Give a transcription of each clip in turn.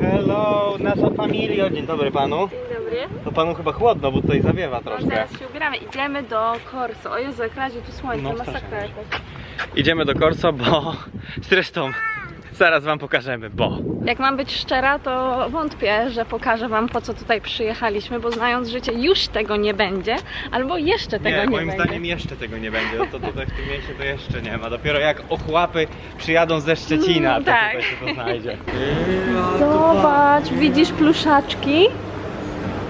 Hello, nasza familia. Dzień dobry panu. Dzień dobry. To panu chyba chłodno, bo tutaj zawiewa No, troszkę. zaraz się ubieramy. Idziemy do Korso. O Jezu, jak razie tu słońce, No, masakra jakaś. Idziemy do Corso, bo zresztą zaraz wam pokażemy, bo. Jak mam być szczera, to wątpię, że pokażę wam po co tutaj przyjechaliśmy, bo znając życie już tego nie będzie, albo jeszcze tego nie, moim będzie. zdaniem jeszcze tego nie będzie. No to tutaj w tym mieście to jeszcze nie ma. Dopiero jak ochłapy przyjadą ze Szczecina, Mm, to tak. tutaj się to znajdzie. Zobacz, widzisz pluszaczki?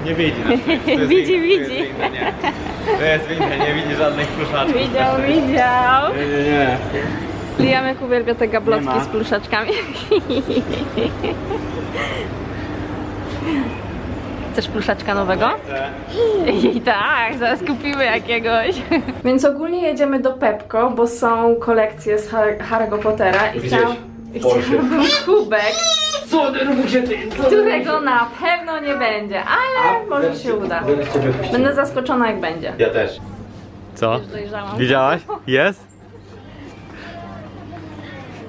Nie widzi nas. To jest Widzi, To widzi. jest winne, nie. To jest winne, nie widzi żadnych pluszaczków. Widział, widział. Nie, nie, nie. Liamek uwielbia te gablotki z pluszaczkami. Chcesz pluszaczka nowego? Chcę. I tak, zaraz kupimy jakiegoś. Więc ogólnie jedziemy do Pepko, bo są kolekcje z Har- Harry'ego Pottera i Polsce. chciałabym kubek, którego na pewno nie będzie, ale może się uda. Będę zaskoczona jak będzie. Ja też. Co? Widziałaś? Jest?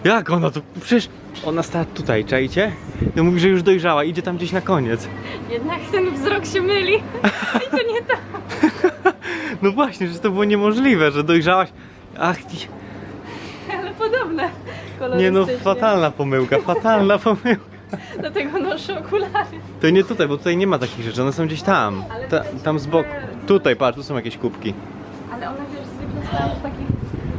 Jak ona tu? Przecież ona stała tutaj, czajcie? Ja mówi, że już dojrzała, idzie tam gdzieś na koniec. Jednak ten wzrok się myli. I to nie to. No właśnie, że to było niemożliwe, że dojrzałaś. Ach, Ale podobne. nie no, fatalna pomyłka, fatalna pomyłka. Dlatego noszę okulary. To nie tutaj, bo tutaj nie ma takich rzeczy, one są gdzieś tam. Ale Ta, tam z boku. Tutaj, patrz, tu są jakieś kubki. Ale one wiesz, zwykle stoją w takich,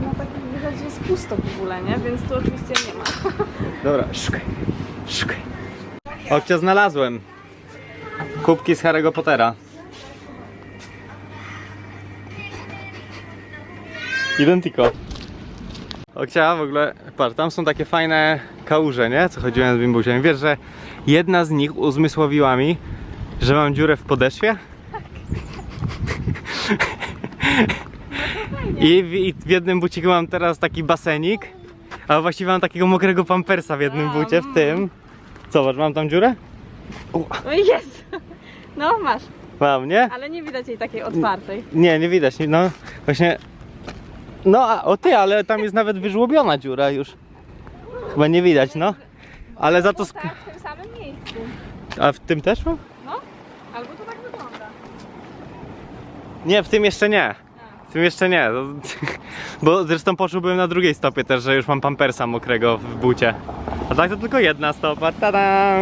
na takich wychodzi, że jest pusto w ogóle, nie? Więc tu oczywiście nie ma. Dobra, szukaj, szukaj. Okcia znalazłem. Kubki z Harry'ego Pottera. Identico. Okcia, w ogóle, patrz, tam są takie fajne kałuże, nie? Co chodziłem z bimbusiem. Wiesz, że jedna z nich uzmysłowiła mi, że mam dziurę w podeszwie? I w, I w jednym buciku mam teraz taki basenik, a właściwie mam takiego mokrego pampersa w jednym bucie, w tym. Zobacz, mam tam dziurę? U, No i jest. No masz, mam, nie? ale nie widać jej takiej otwartej. Nie, nie widać, no właśnie. No, a, o ty, ale tam jest nawet wyżłobiona dziura już. Chyba nie widać, no. Ale za to. Sk- Tak, w tym samym miejscu. a w tym też mam? No, albo to tak wygląda. Nie, w tym jeszcze nie. W tym jeszcze nie. Bo zresztą poczułbym na drugiej stopie też, że już mam pampersa mokrego w bucie. A tak to tylko jedna stopa. Tada!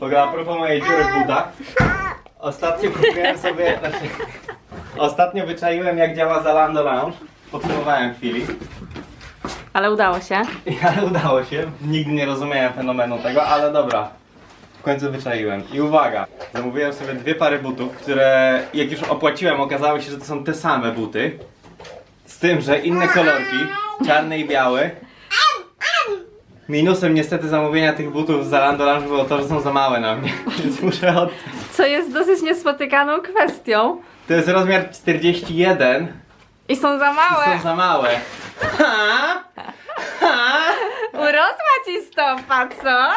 Boga, a propos mojej dziury w butach. Ostatnio kupiłem sobie. Znaczy, ostatnio wyczaiłem jak działa Zalando Lounge. Potrzebowałem chwili. Ale udało się. Ale udało się. Nigdy nie rozumiałem fenomenu tego, ale dobra. W końcu wyczaiłem. I uwaga, zamówiłem sobie dwie pary butów, które jak już opłaciłem, okazało się, że to są te same buty. Z tym, że inne kolorki, czarny i biały. Minusem niestety zamówienia tych butów z Zalando Lounge było to, że są za małe na mnie, więc muszę od... Co jest dosyć niespotykaną kwestią. To jest rozmiar 41 I są za małe. są za małe. Ha? Ha? Urosła ci stopa, co?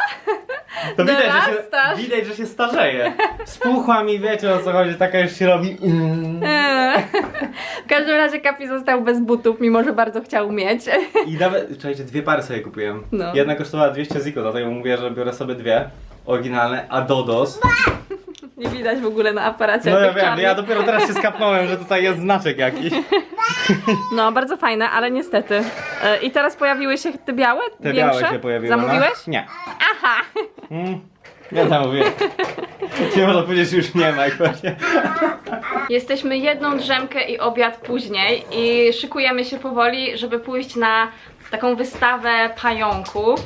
To widać że, się, Dorastasz. widać, że się starzeje. Spuchła mi, wiecie o co chodzi, taka już się robi. mm. W każdym razie Kapi został bez butów, mimo że bardzo chciał mieć. I nawet, czekajcie, dwie pary sobie kupiłem. No. Jedna kosztowała 200 ziko, dlatego mówię, że biorę sobie dwie. Oryginalne, a Dodos. Nie widać w ogóle na aparacie. No ja wiem, czarnych. ja dopiero teraz się skapnąłem, że tutaj jest znaczek jakiś. No, bardzo fajne, ale niestety. E, I teraz pojawiły się te białe? Te większe? białe się pojawiły. Zamówiłeś? No. Nie. Aha! Mm. Nie zamówiłem. Nie można powiedzieć, już nie ma jak właśnie. Jesteśmy jedną drzemkę i obiad później i szykujemy się powoli, żeby pójść na taką wystawę pająków.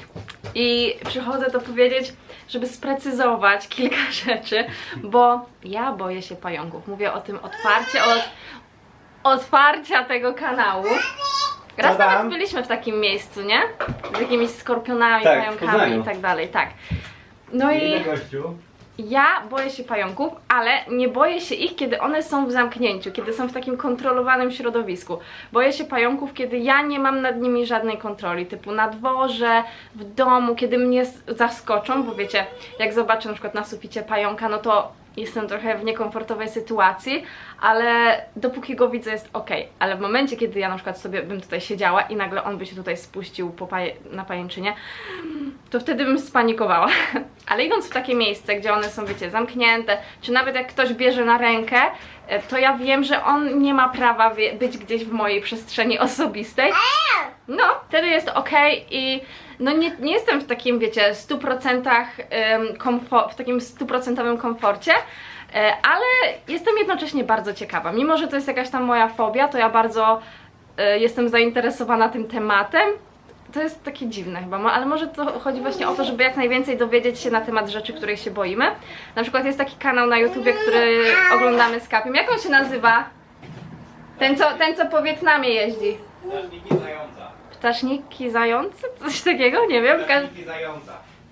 I przychodzę to powiedzieć, żeby sprecyzować kilka rzeczy, bo ja boję się pająków. Mówię o tym otwarcie od otwarcia tego kanału. Raz tam? nawet byliśmy w takim miejscu, nie? Z jakimiś skorpionami, Tak, w pająkami Poznaniu. i tak dalej, tak. No i gościu. Ja boję się pająków, ale nie boję się ich, kiedy one są w zamknięciu, kiedy są w takim kontrolowanym środowisku. Boję się pająków, kiedy ja nie mam nad nimi żadnej kontroli, typu na dworze, w domu, kiedy mnie zaskoczą, bo wiecie, jak zobaczę na przykład na suficie pająka, no to jestem trochę w niekomfortowej sytuacji, ale dopóki go widzę jest ok. Ale w momencie, kiedy ja na przykład sobie bym tutaj siedziała i nagle on by się tutaj spuścił po paje, na pajęczynie, to wtedy bym spanikowała. Ale idąc w takie miejsce, gdzie one są, wiecie, zamknięte, czy nawet jak ktoś bierze na rękę, e, to ja wiem, że on nie ma prawa być gdzieś w mojej przestrzeni osobistej. No, wtedy jest ok i no nie, nie jestem w takim, wiecie, 100% em, komfo- w takim stuprocentowym komforcie, e, ale jestem jednocześnie bardzo ciekawa. Mimo, że to jest jakaś tam moja fobia, to ja bardzo e, jestem zainteresowana tym tematem. To jest takie dziwne chyba, ale może to chodzi właśnie o to, żeby jak najwięcej dowiedzieć się na temat rzeczy, których się boimy. Na przykład jest taki kanał na YouTubie, który oglądamy z Kapiem. Jak on się nazywa? Ten co, ten, co po Wietnamie jeździ. Ptaszniki zające? Coś takiego? Nie wiem. Każ-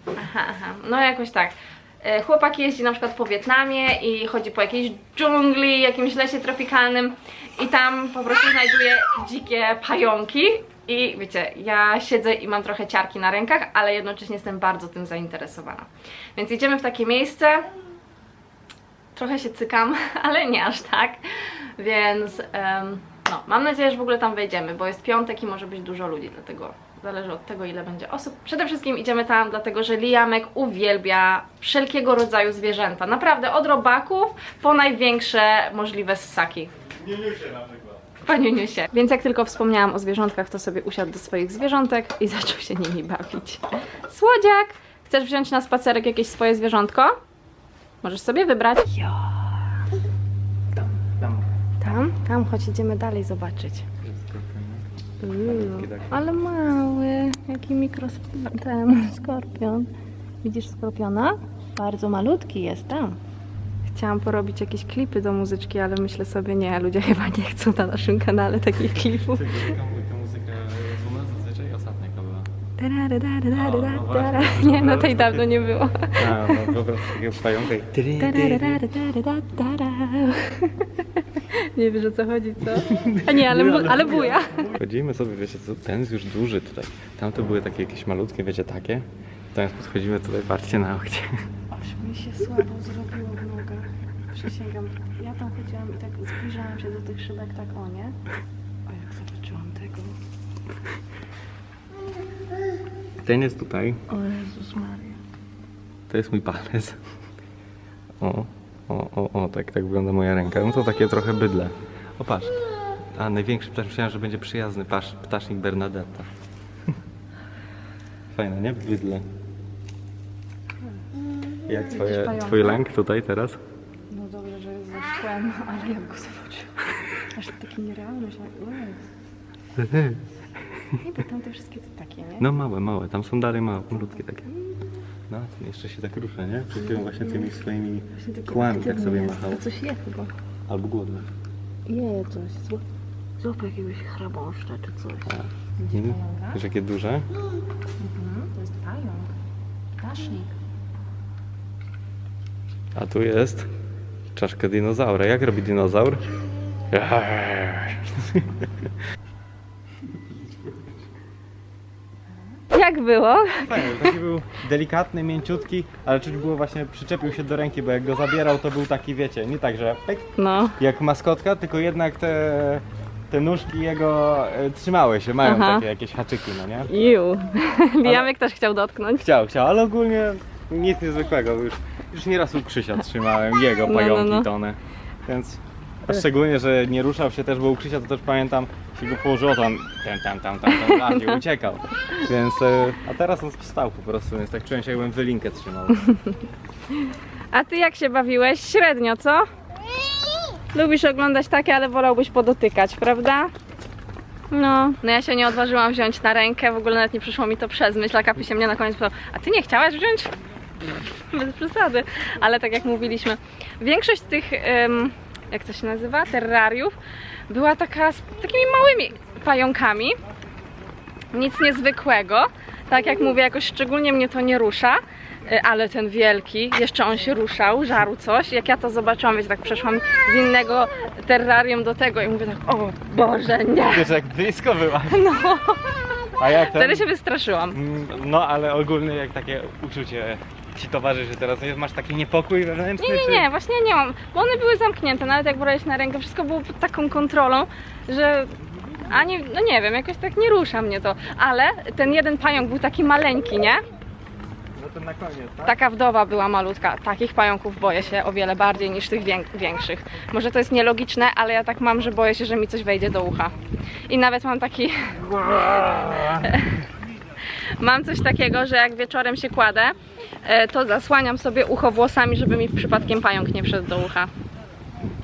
Aha, aha. No jakoś tak. E, Chłopak jeździ na przykład po Wietnamie i chodzi po jakiejś dżungli, jakimś lesie tropikalnym i tam po prostu znajduje dzikie pająki. I wiecie, ja siedzę i mam trochę ciarki na rękach, ale jednocześnie jestem bardzo tym zainteresowana. Więc idziemy w takie miejsce. Trochę się cykam, ale nie aż tak. Więc em, no, mam nadzieję, że w ogóle tam wejdziemy, bo jest piątek i może być dużo ludzi, dlatego zależy od tego, ile będzie osób. Przede wszystkim idziemy tam, dlatego że Liamek uwielbia wszelkiego rodzaju zwierzęta. Naprawdę, od robaków po największe możliwe ssaki. Paniuniusie. Więc jak tylko wspomniałam o zwierzątkach, to sobie usiadł do swoich zwierzątek i zaczął się nimi bawić. Słodziak! Chcesz wziąć na spacerek jakieś swoje zwierzątko? Możesz sobie wybrać. Tam? Tam, chodź, idziemy dalej zobaczyć. Uuu, ale mały, jaki mikro ten skorpion. Widzisz skorpiona? Bardzo malutki jest tam. Chciałam porobić jakieś klipy do muzyczki, ale myślę sobie, nie, ludzie chyba nie chcą na naszym kanale takich klipów. Ta muzyka u nas zazwyczaj ostatnia jaka była. No właśnie, Nie, no tej dawno nie było. A, no po prostu takiego pająka i... Tararararara. Nie wiesz o co chodzi, co? A nie, ale, bu- ale buja. Chodzimy sobie, wiecie, co, ten jest już duży tutaj. Tamte były takie jakieś malutkie, wiecie, takie. Teraz podchodzimy tutaj, patrzcie na oknie. Aż mi się słabo zrobiło. Przysięgam. Ja tam chodziłam i tak zbliżałam się do tych szybek tak o nie. O jak zobaczyłam tego. Ten jest tutaj. O Jezus Maria. To jest mój palec. O, o, o, o, tak, tak wygląda moja ręka. No to takie trochę bydle. O, patrz. A, największy ptasznik, myślałem, że będzie przyjazny. Patrz, ptasznik Bernadetta. Fajne, nie? Bydle. Jak twoje, twój lęk tutaj teraz? No szkłem, ale jak go zobaczyłam. Aż taki nierealny, że Jezu. Nie, bo tamte wszystkie to takie, nie? No małe, małe. Tam są dalej małe, malutkie takie. No, ten jeszcze się tak rusza, nie? Przed chwilą właśnie tymi swoimi Właśnie taki kłami tak sobie machał. Coś je chyba. Albo głodny. Je coś. Złap, jakiegoś chrabąszcza czy coś. A. Mhm. pająka? Wiesz jakie duże? Mhm, to jest pająk. Ptasznik. A tu jest czaszka dinozaura. Jak robi dinozaur? Jak było? Fajny, taki był delikatny, mięciutki, ale czuć było właśnie, przyczepił się do ręki, bo jak go zabierał, to był taki, wiecie, nie tak, że pyk, No. jak maskotka, tylko jednak te, te nóżki jego e, trzymały się, mają Aha. takie jakieś haczyki, no nie? Iu. Liamek też chciał dotknąć. Chciał, chciał, ale ogólnie nic niezwykłego, już, już nieraz u Krzysia trzymałem jego No, pająki no, no. tone, więc a szczególnie, że nie ruszał się też, bo u Krzysia to też pamiętam, się go położyło, to on ten, tam, tam, tam, tam, bardziej uciekał, więc, e, a teraz on wstał po prostu, więc tak czułem się jakbym wylinkę trzymał. A ty jak się bawiłeś? Średnio, co? Lubisz oglądać takie, ale wolałbyś podotykać, prawda? No. No ja się nie odważyłam wziąć na rękę, w ogóle nawet nie przyszło mi to przez myśl, a Kapi się mnie na koniec pytał, a ty nie chciałaś wziąć? Bez przesady. Ale tak jak mówiliśmy, większość tych, em, jak to się nazywa, terrariów, była taka z takimi małymi pająkami. Nic niezwykłego. Tak jak mówię, jakoś szczególnie mnie to nie rusza. Y, Ale ten wielki, jeszcze on się ruszał, żarł coś. Jak ja to zobaczyłam, wiecie, tak przeszłam z innego terrarium do tego i mówię tak, o Boże, nie. Wiesz, jak blisko była. A jak ten? Wtedy się wystraszyłam. Mm, No, ale ogólnie jak takie uczucie ci towarzyszy teraz? Nie- Masz taki niepokój wewnętrzny? Nie, czy- nie, nie, właśnie nie mam, bo one były zamknięte, nawet jak brałeś na rękę, wszystko było pod taką kontrolą, że ani, no nie wiem, jakoś tak nie rusza mnie to, ale ten jeden pająk był taki maleńki, nie? No to na koniec, tak? Taka wdowa była malutka. Takich pająków boję się o wiele bardziej niż tych wię- większych. Może to jest nielogiczne, ale ja tak mam, że boję się, że mi coś wejdzie do ucha. I nawet mam taki. Mam coś takiego, że jak wieczorem się kładę, e, to zasłaniam sobie ucho włosami, żeby mi przypadkiem pająk nie wszedł do ucha.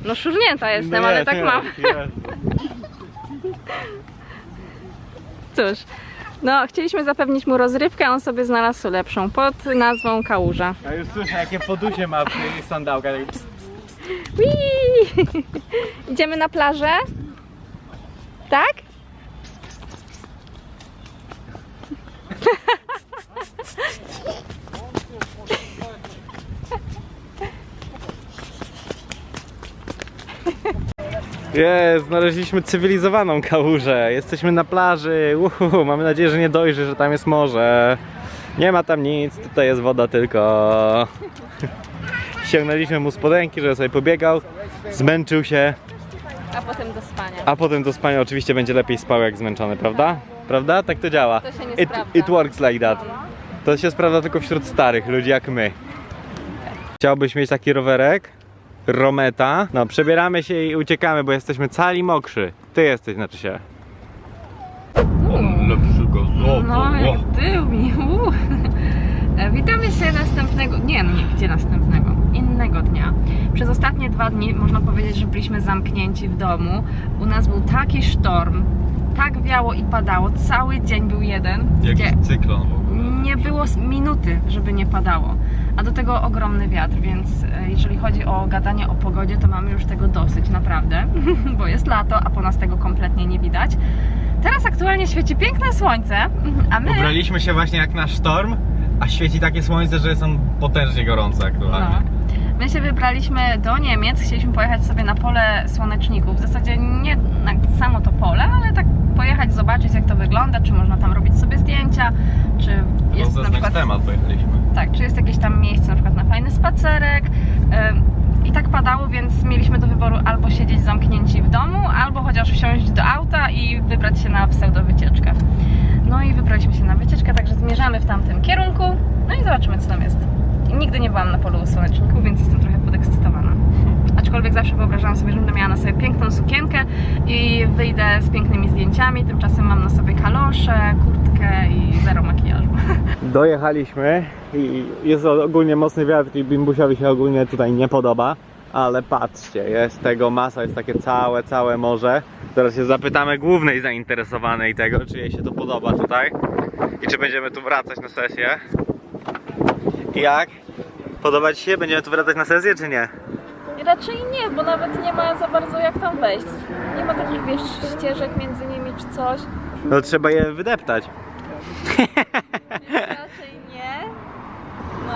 No szurnięta jestem, No ale tak mam. Cóż. No, chcieliśmy zapewnić mu rozrywkę, a on sobie znalazł lepszą pod nazwą kałuża. Ja już słyszę jakie podusie ma przy sandałkach. Idziemy na plażę? Tak? Jest, znaleźliśmy cywilizowaną kałużę. Jesteśmy na plaży. Uhu, mamy nadzieję, że nie dojrzy, że tam jest morze. Nie ma tam nic, tutaj jest woda tylko. Ściągnęliśmy mu spodenki, żeby sobie pobiegał. Zmęczył się, A potem do. A potem do spania oczywiście będzie lepiej spał jak zmęczony, prawda? Prawda? Tak to działa. To się nie It, sprawdza. it works like that. To się sprawdza tylko wśród starych ludzi jak my. Chciałbyś mieć taki rowerek? Rometa. No, przebieramy się i uciekamy, bo jesteśmy cali mokrzy. Ty jesteś, znaczy się. Lepszy No, jak tył mi. Witamy się następnego, nie no nie, gdzie następnego, innego dnia. Przez ostatnie dwa dni można powiedzieć, że byliśmy zamknięci w domu. U nas był taki sztorm, tak wiało i padało, cały dzień był jeden, gdzie cyklon w ogóle. nie było minuty, żeby nie padało. A do tego ogromny wiatr, więc e, jeżeli chodzi o gadanie o pogodzie, to mamy już tego dosyć naprawdę, bo jest lato, a po nas tego kompletnie nie widać. Teraz aktualnie świeci piękne słońce, a my... Ubraliśmy się właśnie jak na sztorm, a świeci takie słońce, że są potężnie gorące aktualnie. No. My się wybraliśmy do Niemiec, chcieliśmy pojechać sobie na pole słoneczników. W zasadzie nie na samo to pole, ale tak pojechać, zobaczyć jak to wygląda, czy można tam robić sobie zdjęcia, czy jest na przykład... temat pojechaliśmy. Tak, czy jest jakieś tam miejsce na przykład na fajny spacerek. I tak padało, więc mieliśmy do wyboru albo siedzieć zamknięci w domu, albo chociaż wsiąść do auta i wybrać się na pseudo wycieczkę. No i wybraliśmy się na wycieczkę, także zmierzamy w tamtym kierunku. No i zobaczymy co tam jest. Nigdy nie byłam na polu słoneczników, więc jestem trochę podekscytowana. Aczkolwiek zawsze wyobrażałam sobie, że będę miała na sobie piękną sukienkę i wyjdę z pięknymi zdjęciami. Tymczasem mam na sobie kalosze, kurtkę i zero makijażu. Dojechaliśmy i jest ogólnie mocny wiatr i Bimbusiowi się ogólnie tutaj nie podoba. Ale patrzcie, jest tego masa, jest takie całe, całe morze. Teraz się zapytamy głównej zainteresowanej tego, czy jej się to podoba tutaj i czy będziemy tu wracać na sesję. Jak? Podoba Ci się? Będziemy tu wracać na sesję, czy nie? Raczej nie, bo nawet nie ma za bardzo jak tam wejść. Nie ma takich, wiesz, ścieżek między nimi czy coś. No trzeba je wydeptać. Raczej nie. No.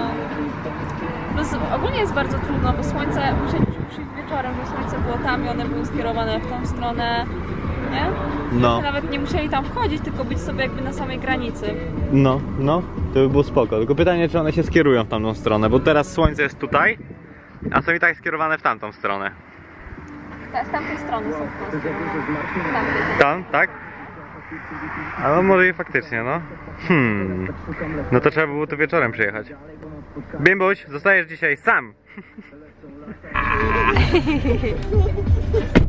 Plus ogólnie jest bardzo trudno, bo słońce, musieliśmy przyjść wieczorem, bo słońce było tam i one były skierowane w tą stronę, nie? No, Nawet nie musieli tam wchodzić, tylko być sobie jakby na samej granicy. no, no, to by było spoko. Tylko pytanie, czy one się skierują w tamtą stronę, bo teraz słońce jest tutaj, a są i tak skierowane w tamtą stronę. Tak, z tamtej strony są. Tam, tak? A no może i faktycznie, no. Hmm. No to trzeba było tu wieczorem przyjechać. Bimbuś, zostajesz dzisiaj sam.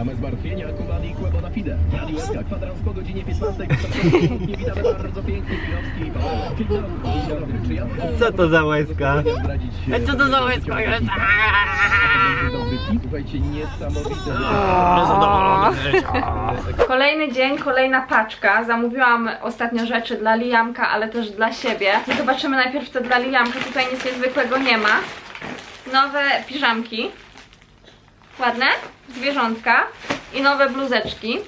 Same zmartwienia, Kubadi, Kłebo na Fide. Radio SK, kwadrans po godzinie 15. Nie witamy bardzo piękny Pilowski i Paweł. Dzień dobry, dzień dobry. Czy ja mogę Co to za łezka? zdradzić... e, Co to za łezka? Dobyki? Słuchajcie, niesamowite. Kolejny dzień, kolejna paczka. Zamówiłam ostatnio rzeczy dla Liamka, ale też dla siebie. Zobaczymy najpierw te dla Liamka. Tutaj nic niezwykłego nie ma. Nowe piżamki. Ładne? Zwierzątka. I nowe bluzeczki.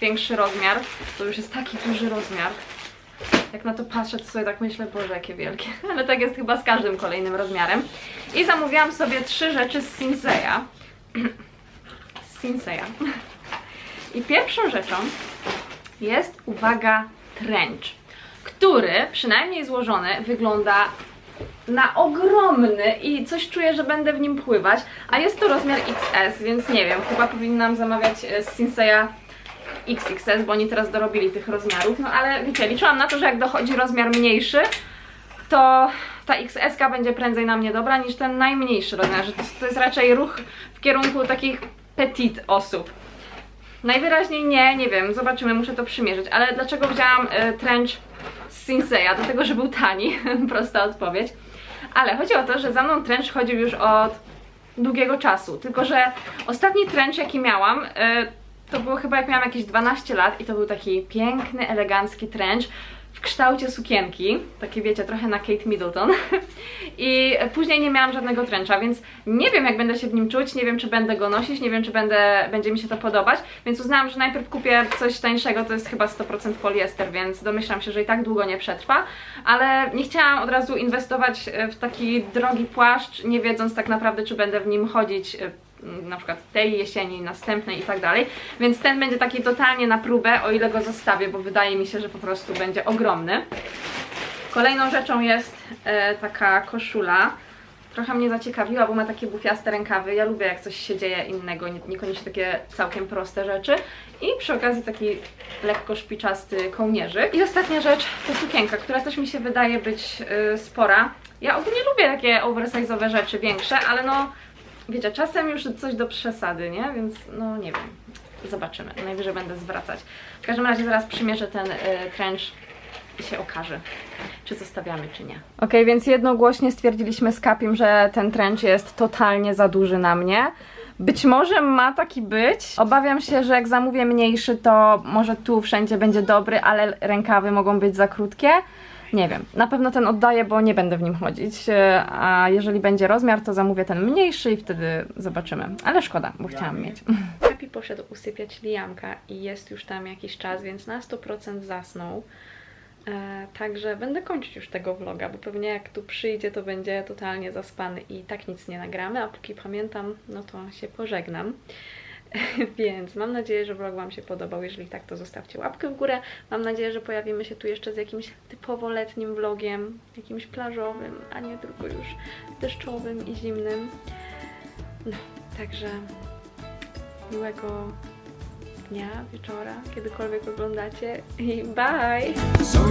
Większy rozmiar. To już jest taki duży rozmiar. Jak na to patrzę, to sobie tak myślę, boże, jakie wielkie. Ale tak jest chyba z każdym kolejnym rozmiarem. I zamówiłam sobie trzy rzeczy z Sinseya. z Sinseya. I pierwszą rzeczą jest, uwaga, trench. który, przynajmniej złożony, wygląda na ogromny i coś czuję, że będę w nim pływać, a jest to rozmiar XS, więc nie wiem, chyba powinnam zamawiać e, z Sinseya XXS, bo oni teraz dorobili tych rozmiarów, no ale wiecie, liczyłam na to, że jak dochodzi rozmiar mniejszy, to ta XS będzie prędzej na mnie dobra niż ten najmniejszy rozmiar, że to, to jest raczej ruch w kierunku takich petit osób. Najwyraźniej nie, nie wiem, zobaczymy, muszę to przymierzyć, ale dlaczego wzięłam y, trench z Sinseya? Dlatego, że był tani, prosta odpowiedź. Ale chodzi o to, że za mną trench chodził już od długiego czasu, tylko że ostatni trench jaki miałam, y, to było chyba jak miałam jakieś 12 lat i to był taki piękny, elegancki trench w kształcie sukienki, takie wiecie, trochę na Kate Middleton. I później nie miałam żadnego trencha, więc nie wiem jak będę się w nim czuć, nie wiem czy będę go nosić, nie wiem czy będę, będzie mi się to podobać, więc uznałam, że najpierw kupię coś tańszego, to jest chyba 100% poliester, więc domyślam się, że i tak długo nie przetrwa, ale nie chciałam od razu inwestować e, w taki drogi płaszcz, nie wiedząc tak naprawdę czy będę w nim chodzić e, na przykład tej jesieni, następnej i tak dalej, więc ten będzie taki totalnie na próbę, o ile go zostawię, bo wydaje mi się, że po prostu będzie ogromny. Kolejną rzeczą jest e, taka koszula. Trochę mnie zaciekawiła, bo ma takie bufiaste rękawy. Ja lubię jak coś się dzieje innego, nie- niekoniecznie takie całkiem proste rzeczy. I przy okazji taki lekko szpiczasty kołnierzyk. I ostatnia rzecz to sukienka, która też mi się wydaje być y, spora. Ja ogólnie lubię takie oversize'owe rzeczy większe, ale no wiecie, czasem już coś do przesady, nie? Więc no nie wiem. Zobaczymy. Najwyżej będę zwracać. W każdym razie zaraz przymierzę ten y, i się okaże, czy zostawiamy, czy nie. Ok, więc jednogłośnie stwierdziliśmy z Kapim, że ten trench jest totalnie za duży na mnie. Być może ma taki być. Obawiam się, że jak zamówię mniejszy, to może tu wszędzie będzie dobry, ale rękawy mogą być za krótkie. Nie wiem. Na pewno ten oddaję, bo nie będę w nim chodzić. E, A jeżeli będzie rozmiar, to zamówię ten mniejszy i wtedy zobaczymy. Ale szkoda, bo chciałam mieć. Kapi poszedł usypiać Liamka i jest już tam jakiś czas, więc na 100% zasnął. E, także będę kończyć już tego vloga, bo pewnie jak tu przyjdzie, to będzie totalnie zaspany i tak nic nie nagramy, a póki pamiętam, no to się pożegnam. Więc mam nadzieję, że vlog Wam się podobał. Jeżeli tak, to zostawcie łapkę w górę. Mam nadzieję, że pojawimy się tu jeszcze z jakimś typowo letnim vlogiem, jakimś plażowym, a nie tylko już deszczowym i zimnym. No, także miłego dnia, wieczora, kiedykolwiek oglądacie i bye! So